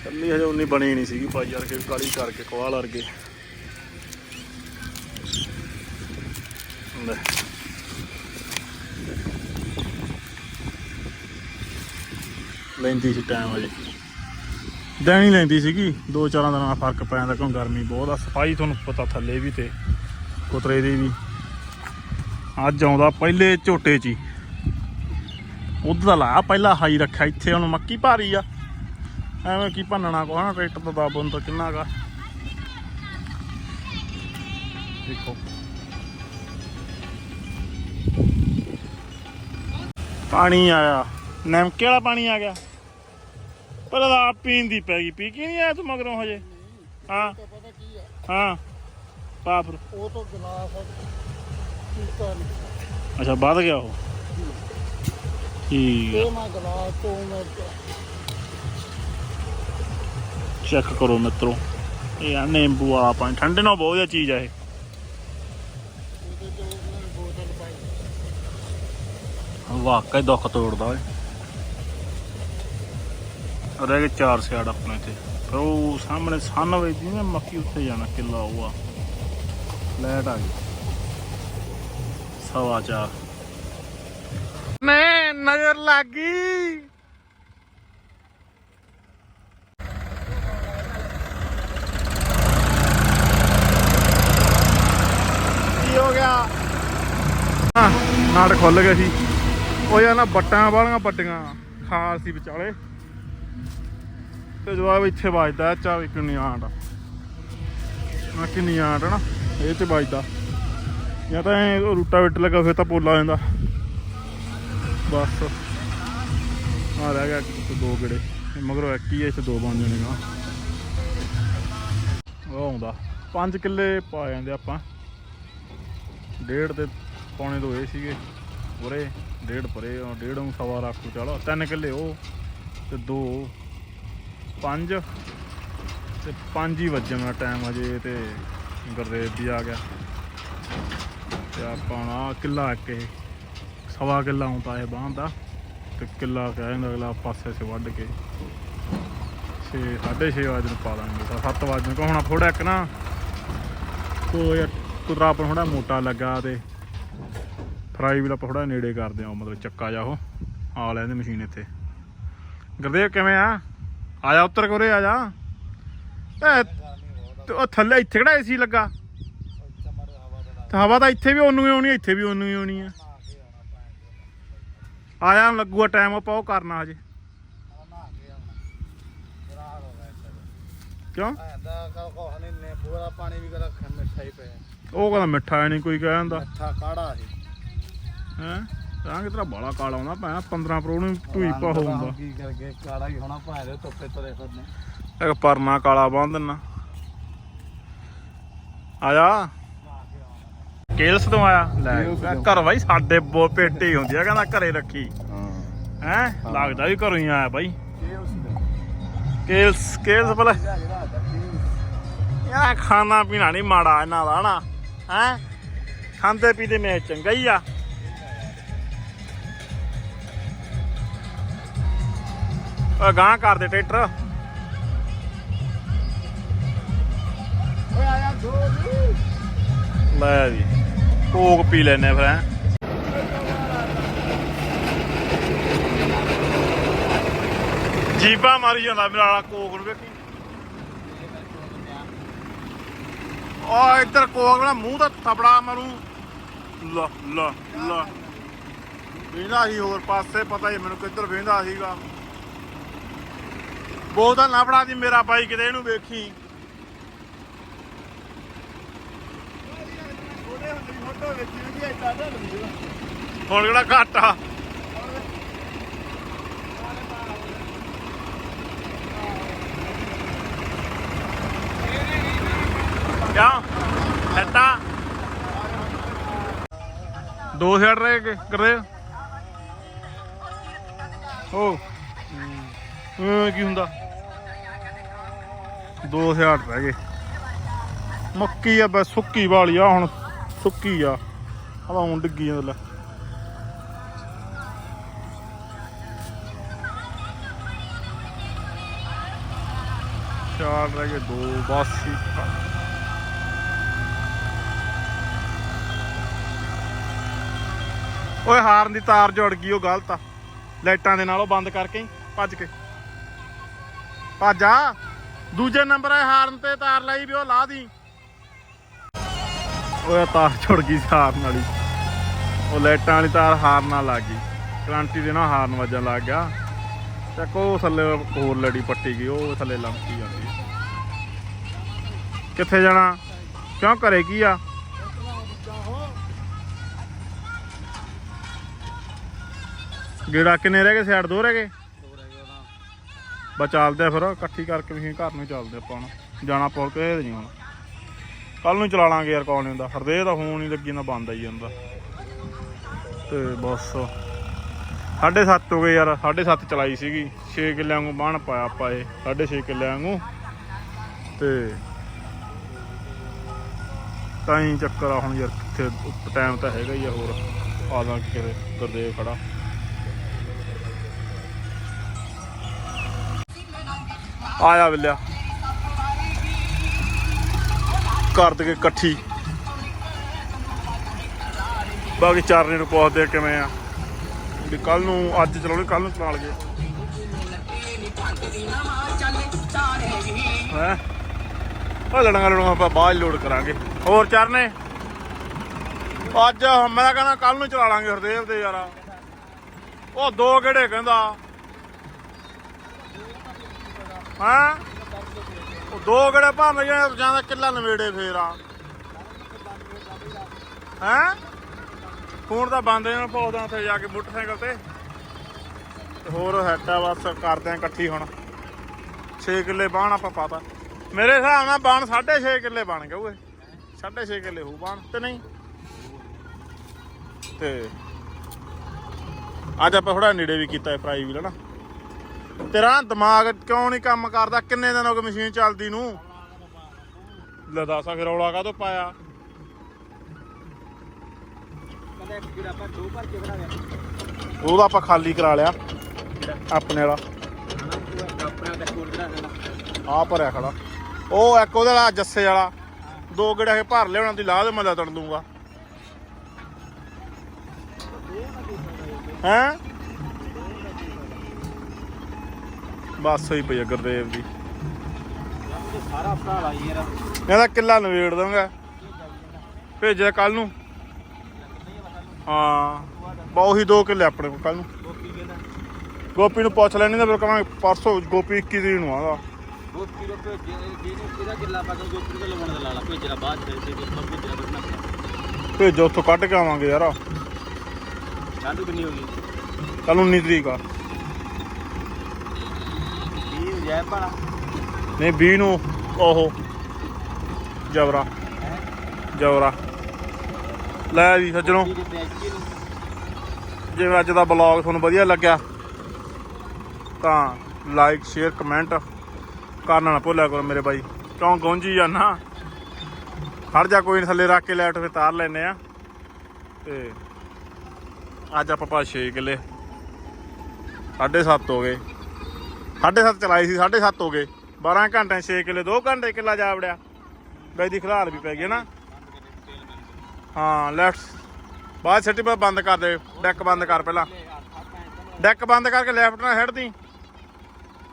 ਛੱਲੀ ਹਜੇ ਉਨੀ ਬਣੀ ਨਹੀਂ ਸੀਗੀ ਭਾਈ ਯਾਰ ਕੇ ਕਾਲੀ ਕਰਕੇ ਕੋਲ ਵਰਗੇ। ਲੈ। ਲੈਂਦੀ ਸੀ ਟਾਈਮ ਹਜੇ। ਦੇਣੀ ਲੈਂਦੀ ਸੀਗੀ, ਦੋ ਚਾਰਾਂ ਦਿਨਾਂ ਦਾ ਫ਼ਰਕ ਪੈ ਜਾਂਦਾ, ਕਿਉਂ ਗਰਮੀ ਬਹੁਤ ਆ, ਸਫ਼ਾਈ ਤੁਹਾਨੂੰ ਪਤਾ ਥੱਲੇ ਵੀ ਤੇ ਕੁਤਰੇ ਦੀ ਵੀ। ਅੱਜ ਆਉਂਦਾ ਪਹਿਲੇ ਝੋਟੇ 'ਚ ਹੀ। ਉਧਰ ਦਾ ਲਾ ਪਹਿਲਾ ਹਾਈ ਰੱਖਿਆ, ਇੱਥੇ ਹੁਣ ਮੱਕੀ ਭਾਰੀ ਆ। ਐਵੇਂ ਕੀ ਭੰਨਣਾ ਕੋ ਹਨਾ ਟਰੈਕਟਰ ਦਾ ਦਾਬਨ ਤਾਂ ਕਿੰਨਾ ਗਾ ਦੇਖੋ। ਪਾਣੀ ਆਇਆ। ਨਮਕੇ ਵਾਲਾ ਪਾਣੀ ਆ ਗਿਆ। ਤਾਂ ਆਪ ਪੀਣ ਦੀ ਪੈ ਗਈ। ਪੀ ਕੀ ਨਹੀਂ ਆਇਆ ਤੂੰ ਮਗਰੋਂ ਹਜੇ? ਹਾਂ। ਪਤਾ ਕੀ ਆ? ਹਾਂ। ਉਹ ਤੋਂ ਗਲਾਸ ਪੀਤਾ ਨਹੀਂ। ਅੱਛਾ ਵੱਧ ਗਿਆ ਉਹ। ਠੀਕ ਉਹ ਮੈਂ ਗਲਾਸ ਤੋਂ ਮੈਂ ਚੈੱਕ ਕਰੋ ਮਿੱਤਰੋ। ਇਹ ਆ ਨਿੰਬੂ ਵਾਲਾ ਪਾਣੀ। ਠੰਡੇ ਨਾਲ ਬਹੁਤ ਵਧੀਆ ਚੀਜ਼ ਆ ਇਹ। ਵਾਕਈ ਦੁੱਖ ਤੋੜਦਾ ਓਏ। ਰਹਿ ਗਏ ਚਾਰ ਸਿਆੜ ਆਪਣੇ ਤੇ। ਪਰ ਉਹ ਸਾਹਮਣੇ ਸੰਨ ਵੇਚਦੀ ਨਾ ਮੱਕੀ ਉੱਤੇ ਜਾਣਾ ਕਿੱਲਾ ਉਹ ਆ। ਲੈਟ ਆ ਗਈ। ਸਵਾ ਚਾਰ। ਮੈਂ ਨਜ਼ਰ ਲੱਗ ਗਈ ਕੀ ਹੋ ਗਿਆ ਹਾਂ ਨਾੜ ਖੁੱਲ ਗਿਆ ਸੀ। ਉਹ ਯਾਰ ਨਾ ਬੱਟਾਂ ਵਾਲੀਆਂ ਵੱਡੀਆਂ ਖਾਲ ਸੀ ਵਿਚਾਲੇ। ਤੇ ਜਵਾਬ ਇੱਥੇ ਵੱਜਦਾ ਚਾ ਵੀ ਕਿੰਨੀ ਆਂਟ ਆ। ਕਿੰਨੀ ਆਂਟ ਨਾ, ਇਹ ਤੇ ਵੱਜਦਾ। ਜਾਂ ਤਾਂ ਰੂਟਾ ਵਿੱਟ ਲੱਗਾ, ਫਿਰ ਤਾਂ ਪੋਲਾ ਜਾਂਦਾ। ਬਸ। ਆ ਰਹਿ ਗਿਆ ਦੋ ਗੇੜੇ। ਮਗਰੋਂ ਇੱਕ ਹੀ ਐ ਇਸ ਦੋ ਬਣ ਜਾਣੇ ਉਹ ਆਉਂਦਾ। 5 ਕਿੱਲੇ ਪਾ ਜਾਂਦੇ ਆਪਾਂ। ਡੇਢ ਤੇ ਪੌਣੇ ਦੋ ਇਹ ਸੀਗੇ। ਉਰੇ ਡੇਢ ਪਰੇ ਆ ਡੇਢ ਨੂੰ ਸਵਾ ਰੱਖੂ ਚਲੋ। ਤਿੰਨ ਕਿੱਲੇ ਉਹ, ਤੇ ਦੋ, ਪੰਜ, ਤੇ ਪੰਜ ਹੀ ਵੱਜਣ ਦਾ ਟਾਈਮ ਅਜੇ ਤੇ ਗੁਰਦੇਵ ਵੀ ਆ ਗਿਆ। ਤੇ ਆਪਾਂ ਹੁਣ ਕਿੱਲਾ ਇੱਕ ਇਹ, ਸਵਾ ਕਿੱਲਾ ਆਉਂਦਾ ਇਹ ਬਾਂਹ ਦਾ, ਤੇ ਕਿੱਲਾ ਕਹਿ ਜਾਂਦਾ ਅਗਲਾ ਪਾਸੇ ਸੇ ਵੱਢ ਕੇ। 6 6:30 ਵਜੇ ਨੂੰ ਪਾ ਦਾਂਗੇ, ਤਾਂ 7 ਵਜੇ ਨੂੰ। ਹੁਣ ਥੋੜਾ ਇੱਕ ਨਾ। ਕੋਈ ਕੁਦਰਾ ਪਰ ਥੋੜਾ ਮੋਟਾ ਲੱਗਾ ਤੇ ਫਰਾਈ ਵੀ ਆਪਾਂ ਥੋੜਾ ਨੇੜੇ ਕਰਦੇ ਆ ਮਤਲਬ ਚੱਕਾ ਜਾ ਉਹ ਆ ਲੈਂਦੇ ਮਸ਼ੀਨ ਇੱਥੇ। ਗੁਰਦੇਵ ਕਿਵੇਂ ਆ? ਆ ਜਾ ਉੱਤਰ ਕੋਰੇ ਆ ਜਾ। ਉਹ ਥੱਲੇ ਇੱਥੇ ਕਿਹੜਾ ਏਸੀ ਲੱਗਾ? ਤੇ ਹਵਾ ਤਾਂ ਇੱਥੇ ਵੀ ਉਹਨੂੰ ਹੀ ਆਉਣੀ ਇੱਥੇ ਵੀ ਉਹਨੂੰ ਹੀ ਆਉਣੀ ਆ। ਆਇਆ ਲੱਗੂਗਾ ਟਾਈਮ ਆਪਾਂ ਉਹ ਕਰਨਾ ਹਜੇ। ਕਿਉਂ? ਹੀ ਉਹ ਕਹਿੰਦਾ ਮਿੱਠਾ ਨਹੀਂ ਕੋਈ ਕਹਿੰਦਾ ਮਿੱਠਾ ਕਾੜਾ ਸੀ ਹੈ? ਤਾਂ ਕਿਤਰਾ ਬਾਲਾ ਕਾਲਾ ਆਉਂਦਾ ਭੈਣਾ 15 ਪ੍ਰੋ ਨੂੰ ਢੂਈ ਪਾ ਹੁੰਦਾ ਕੀ ਕਰਕੇ ਕਾੜਾ ਹੀ ਹੋਣਾ ਭਾਵੇਂ ਦੇ ਧੁੱਪੇ ਤੁਰੇ ਫਿਰਨੇ। ਇੱਕ ਪਰਨਾ ਕਾਲਾ ਬੰਨ ਦਿੰਨਾ। ਆ ਜਾ ਕੇਲਸ ਤੋਂ ਆਇਆ? ਲੈ ਘਰ ਬਾਈ ਸਾਡੇ ਬੋ ਪੇਟੀ ਹੁੰਦੀ ਆ ਕਹਿੰਦਾ ਘਰੇ ਰੱਖੀ। ਹਾਂ। ਲੱਗਦਾ ਵੀ ਘਰੋਂ ਹੀ ਆਇਆ ਬਾਈ। ਇਹ ਉਸ ਦਾ ਕੇਲਸ ਕੇਲਸ ਭਲਾ। ਜਿਹੜਾ ਦੱਸੀ ਯਾ ਖਾਣਾ ਪੀਣਾ ਨਹੀਂ ਮਾੜਾ ਇਹਨਾਂ ਦਾ ਨਾ ਹੈ? ਖਾਂਦੇ ਪੀਂਦੇ ਮੈਂ ਚੰਗਾ ਹੀ ਆ। ਗਾਂ ਕਰਦੇ ਟਰੈਕਟਰ। ਓਏ ਆਇਆ ਦੋ ਜੀ ਲੈ ਕੋਕ ਪੀ ਲੈਨੇ ਫਿਰ ਹੈਂ। ਜੀਬਾ ਮਾਰੀ ਜਾਂਦਾ ਮੇਰਾ ਵਾਲਾ ਕੋਕ ਨੂੰ ਵੇਖੀ। ਓ ਇੱਧਰ ਕੋਕ ਨਾ ਮੂੰਹ ਦਾ ਥਪੜਾ ਮਾਰੂ। ਲਾ ਲਾ ਲਾ। ਵੇਂਦਾ ਸੀ ਹੋਰ ਪਾਸੇ ਪਤਾ ਹੀ ਮੈਨੂੰ ਕਿੱਧਰ ਵੇਂਦਾ ਸੀਗਾ। ਬਹੁਤਾ ਨਾ ਫੜਾ ਦੀ, ਮੇਰਾ ਬਾਈ ਕਿਤੇ ਇਹਨੂੰ ਵੇਖੀ। ਹੁਣ ਕਿਹੜਾ ਘੱਟ ਆ? ਲੱਤਾ ਦੋ ਸਾਈਡ ਰਹਿ ਗਏ, ਕਰਦੇ ਓ ਇਹ ਕੀ ਹੁੰਦਾ? ਦੋ ਸਾਈਡ ਰਹਿ ਗਏ। ਮੱਕੀ ਆ ਬਸ, ਸੁੱਕੀ ਵਾਲੀ ਆ ਹੁਣ, ਸੁੱਕੀ ਆ। ਹਵਾ ਹੁਣ ਡਿੱਗੀ ਜਾਂਦਾ ਚਾਰ ਰਹਿ ਗਏ, ਦੋ, ਬਸ ਓਏ, ਹਾਰਨ ਦੀ ਤਾਰ ਜੁੜ ਗਈ, ਉਹ ਗਲਤ ਆ। ਲਾਈਟਾਂ ਦੇ ਨਾਲ ਉਹ ਬੰਦ ਕਰਕੇ ਭੱਜ ਕੇ। ਭੱਜ ਆ। ਦੂਜੇ ਨੰਬਰ ਆ ਹਾਰਨ ਤੇ, ਤਾਰ ਲਾਈ ਵੀ ਉਹ ਲਾ ਦੀ। ਓਏ ਤਾਰ ਜੁੜ ਗਈ ਸੀ ਹਾਰਨ ਵਾਲੀ। ਉਹ ਲਾਈਟਾਂ ਵਾਲੀ ਤਾਰ ਹਾਰਨ ਨਾਲ ਲੱਗ ਗਈ। ਕ੍ਰਾਂਤੀ ਦੇ ਨਾਲ ਹਾਰਨ ਵੱਜਣ ਲੱਗ ਗਿਆ। ਤੇ ਕੋ ਥੱਲੇ ਹੋਰ ਲੜੀ ਪੱਟੀ ਗਈ, ਉਹ ਥੱਲੇ ਲੰਮਕੀ ਜਾਂਦੀ ਕਿੱਥੇ ਜਾਣਾ? ਕਿਉਂ ਘਰੇ ਕੀ ਆ? ਗੇੜਾ ਕਿੰਨੇ ਰਹਿ ਗਏ? ਸਾਈਡ ਦੋ ਰਹਿ ਗਏ? ਬਸ ਚੱਲਦੇ ਆ ਫਿਰ, ਇਕੱਠੀ ਕਰਕੇ ਵੀ ਘਰ ਨੂੰ ਚੱਲਦੇ ਆਪਾਂ ਹੁਣ। ਜਾਣਾ ਪੌਲ ਕੇ ਨਹੀਂ ਹੁਣ। ਕੱਲ ਨੂੰ ਚਲਾ ਲਾਂਗੇ ਯਾਰ ਕੌਣ ਨਹੀਂ ਹੁੰਦਾ। ਹਰਦੇ ਦਾ ਫੋਨ ਹੀ ਲੱਗੀ ਨਾ ਬੰਦ ਆਈ ਜਾਂਦਾ। ਤੇ ਬਸ। ਸਾਢੇ ਸੱਤ ਹੋ ਗਏ ਯਾਰ, ਸਾਢੇ ਸੱਤ ਚਲਾਈ ਸੀਗੀ। 6 ਕਿੱਲਿਆਂ ਨੂੰ ਬਾਣ ਪਾਇਆ ਆਪਾਂ ਇਹ, ਸਾਢੇ ਛੇ ਕਿੱਲਿਆਂ ਨੂੰ ਤੇ ਤਾਂ ਹੀ ਚੱਕਰ ਆ ਹੁਣ ਯਾਰ, ਕਿੱਥੇ, ਟਾਈਮ ਤਾਂ ਹੈਗਾ ਹੀ ਆ ਹੋਰ। ਆ ਦਾਂ ਕਿਤੇ ਗੁਰਦੇਵ ਖੜਾ। ਆਇਆ ਬਿੱਲਿਆ। ਕਰ ਦੇ ਇਕੱਠੀ। ਬਾਕੀ ਚਾਰਨੇ ਨੂੰ ਪੁੱਛਦੇ ਕਿਵੇਂ ਆ। ਵੀ ਕੱਲ ਨੂੰ, ਅੱਜ ਚਲਾਉਣੀ ਕੱਲ ਨੂੰ ਚਲਾ ਲਗੇ ਹੈ? ਉਹ ਲੜਾਂਗਾ ਲੜਾਂਗਾ, ਆਪਾਂ ਬਾਅਦ ਲੋਡ ਕਰਾਂਗੇ। ਹੋਰ ਚਰਨੇ? ਅੱਜ ਮੈਂ ਕਹਿੰਦਾ ਕੱਲ ਨੂੰ ਚਲਾ ਲਾਂਗੇ ਹਰਦੇਵ ਦੇ ਯਾਰਾ। ਉਹ ਦੋ ਕਿਹੜੇ ਕਹਿੰਦਾ? ਹਾਂ? ਉਹ ਦੋ ਕਿਹੜੇ ਭਾਵੇਂ ਜਾਂ ਜਾਂਦਾ ਕਿੱਲਾ ਨਵੇੜੇ ਫੇਰ ਆ। ਹੈਂ? ਫੋਨ ਤਾਂ ਬੰਦ ਇਹਨਾਂ ਪਾਉਦਾ ਉੱਥੇ ਜਾ ਕੇ ਮੋਟਰਸਾਈਕਲ ਤੇ। ਹੋਰ ਹੈਟ ਆ ਬਸ, ਕਰਦੇ ਆ ਇਕੱਠੀ ਹੁਣ। 6 ਕਿੱਲੇ ਬਾਣ ਆਪਾਂ ਪਾਤਾ। ਮੇਰੇ ਹਿਸਾਬ ਨਾਲ ਬਾਣ 6.5 ਕਿੱਲੇ ਬਣ ਗਏ ਓਏ। 6.5 ਕਿੱਲੇ ਹੋ ਬਾਣ ਤੇ ਨਹੀਂ? ਤੇ ਅੱਜ ਆਪਾਂ ਥੋੜਾ ਨੇੜੇ ਵੀ ਕੀਤਾ ਹੈ ਫਰਾਈ ਵੀ ਨਾ? ਤੇਰਾ ਦਿਮਾਗ ਕਿਉਂ ਨਹੀਂ ਕੰਮ ਕਰਦਾ? ਕਿੰਨੇ ਦਿਨ ਹੋ ਗਏ ਮਸ਼ੀਨ ਚੱਲਦੀ ਨੂੰ? ਲੈ ਦੱਸ ਫਿਰ ਰੌਲਾ ਕਾਹਤੋਂ ਪਾਇਆ? ਉਹਦਾ ਆਪਾਂ ਖਾਲੀ ਕਰਾ ਲਿਆ ਆਪਣੇ ਵਾਲਾ। ਆ ਭਰਿਆ ਖੜਾ। ਉਹ ਇੱਕ ਉਹਦੇ ਵਾਲਾ ਜੱਸੇ ਵਾਲਾ। ਦੋ ਗੇੜੇ ਕੇ ਭਰ ਲਿਆਉਣਾ ਦੀ ਲਾਹ ਦੇ ਮੈਂ ਤੜ ਦੂੰਗਾ ਹੈਂ? ਬਸ ਹੋਈ ਪਈ ਆ ਗੁਰਦੇਵ ਦੀ। ਸਾਰਾ ਭਰਾ ਲਾਈ ਯਾਰ ਇਹਦਾ ਕਿੱਲਾ ਨਵੇੜ ਦਾਂਗਾ ਭੇਜਿਆ ਕੱਲ ਨੂੰ। ਹਾਂ ਬਾ ਉਹੀ ਦੋ ਕਿੱਲੇ ਆਪਣੇ ਕੋਲ ਕੱਲ ਨੂੰ। ਗੋਪੀ ਨੂੰ ਪੁੱਛ ਲੈਣੀ ਤਾਂ ਫਿਰ ਕਹਾਂ ਪਰਸੋਂ ਗੋਪੀ 21 ਤਰੀਕ ਨੂੰ ਆਗਾ ਗੋਪੀ ਰੋ ਭੇਜੇ ਕਿਹਦਾ ਗਿੱਲਾ ਪਾ ਕੇ ਗੋਪੀ ਦੇ ਲਵਾਉਣ ਦਾ ਲਾਲਾ ਭੇਜਣਾ ਬਾਅਦ ਤੇ ਗੋਪੀ ਭੇਜਣਾ ਬੜਨਾ ਭੇਜੋ ਉੱਥੋਂ ਕੱਢ ਕੇ ਆਵਾਂਗੇ ਯਾਰ। ਠੰਡ ਕਿੰਨੀ ਹੋ ਗਈ? ਕੱਲ 19 ਤਰੀਕ ਆ। 20 ਜੈ ਭਾਣਾ ਨਹੀਂ 20 ਨੂੰ ਉਹ ਜਵਰਾ ਜਵਰਾ ਲੈ ਜੀ ਸੱਜਣੋ। ਜਿਵੇਂ ਅੱਜ ਦਾ ਬਲੌਗ ਤੁਹਾਨੂੰ ਵਧੀਆ ਲੱਗਿਆ ਤਾਂ ਲਾਈਕ ਸ਼ੇਅਰ ਕਮੈਂਟ ਕਰਨਾ ਨਾ ਭੁੱਲਿਆ ਕਰੋ ਮੇਰੇ ਬਾਈ। ਕਿਉਂ ਗੂੰਜੀ ਜਾਣਾ ਹਟ ਜਾ ਕੋਈ ਥੱਲੇ ਰੱਖ ਕੇ ਲੈਟ ਫੇ ਤਾਰ ਲੈਨੇ ਆ। ਤੇ ਅੱਜ ਆਪਾਂ ਪਾ 6 ਕਿੱਲੇ। 7.5 ਹੋ ਗਏ। 7.5 ਚਲਾਈ ਸੀ 7.5 ਹੋ ਗਏ। 12 ਘੰਟੇ 6 ਕਿੱਲੇ 2 ਘੰਟੇ ਕਿੱਲਾ ਜਾ ਵੜਿਆ ਬਈ ਦੀ ਖਲਾਲ ਵੀ ਪੈ ਗਈ ਨਾ। ਹਾਂ ਲੈਫਟ ਬਾਅਦ ਸਿੱਟੀ ਪਾ ਬੰਦ ਕਰ ਦੇ ਡੈਕ ਬੰਦ ਕਰ ਪਹਿਲਾਂ। ਡੈਕ ਬੰਦ ਕਰਕੇ ਲੈਫਟ ਨਾਲ ਹੈੜਦੀ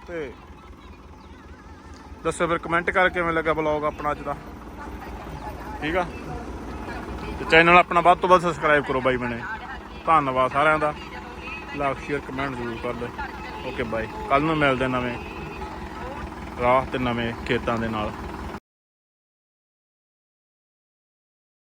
ਤੇ ਦੱਸੋ ਫਿਰ ਕਮੈਂਟ ਕਰਕੇ ਕਿਵੇਂ ਲੱਗਾ ਬਲੌਗ ਆਪਣਾ ਅੱਜ ਦਾ। ਠੀਕ ਆ? ਤੇ ਚੈਨਲ ਆਪਣਾ ਵੱਧ ਤੋਂ ਵੱਧ ਸਬਸਕ੍ਰਾਈਬ ਕਰੋ ਬਾਈ ਮੈਨੇ। ਧੰਨਵਾਦ ਸਾਰਿਆਂ ਦਾ। ਲਾਈਕ ਸ਼ੇਅਰ ਕਮੈਂਟ ਜ਼ਰੂਰ ਕਰ ਦੇ ਓਕੇ ਬਾਈ ਕੱਲ ਨੂੰ ਮਿਲਦੇ ਨਵੇਂ ਰਾਹ ਤੇ ਨਵੇਂ ਖੇਤਾਂ ਦੇ ਨਾਲ।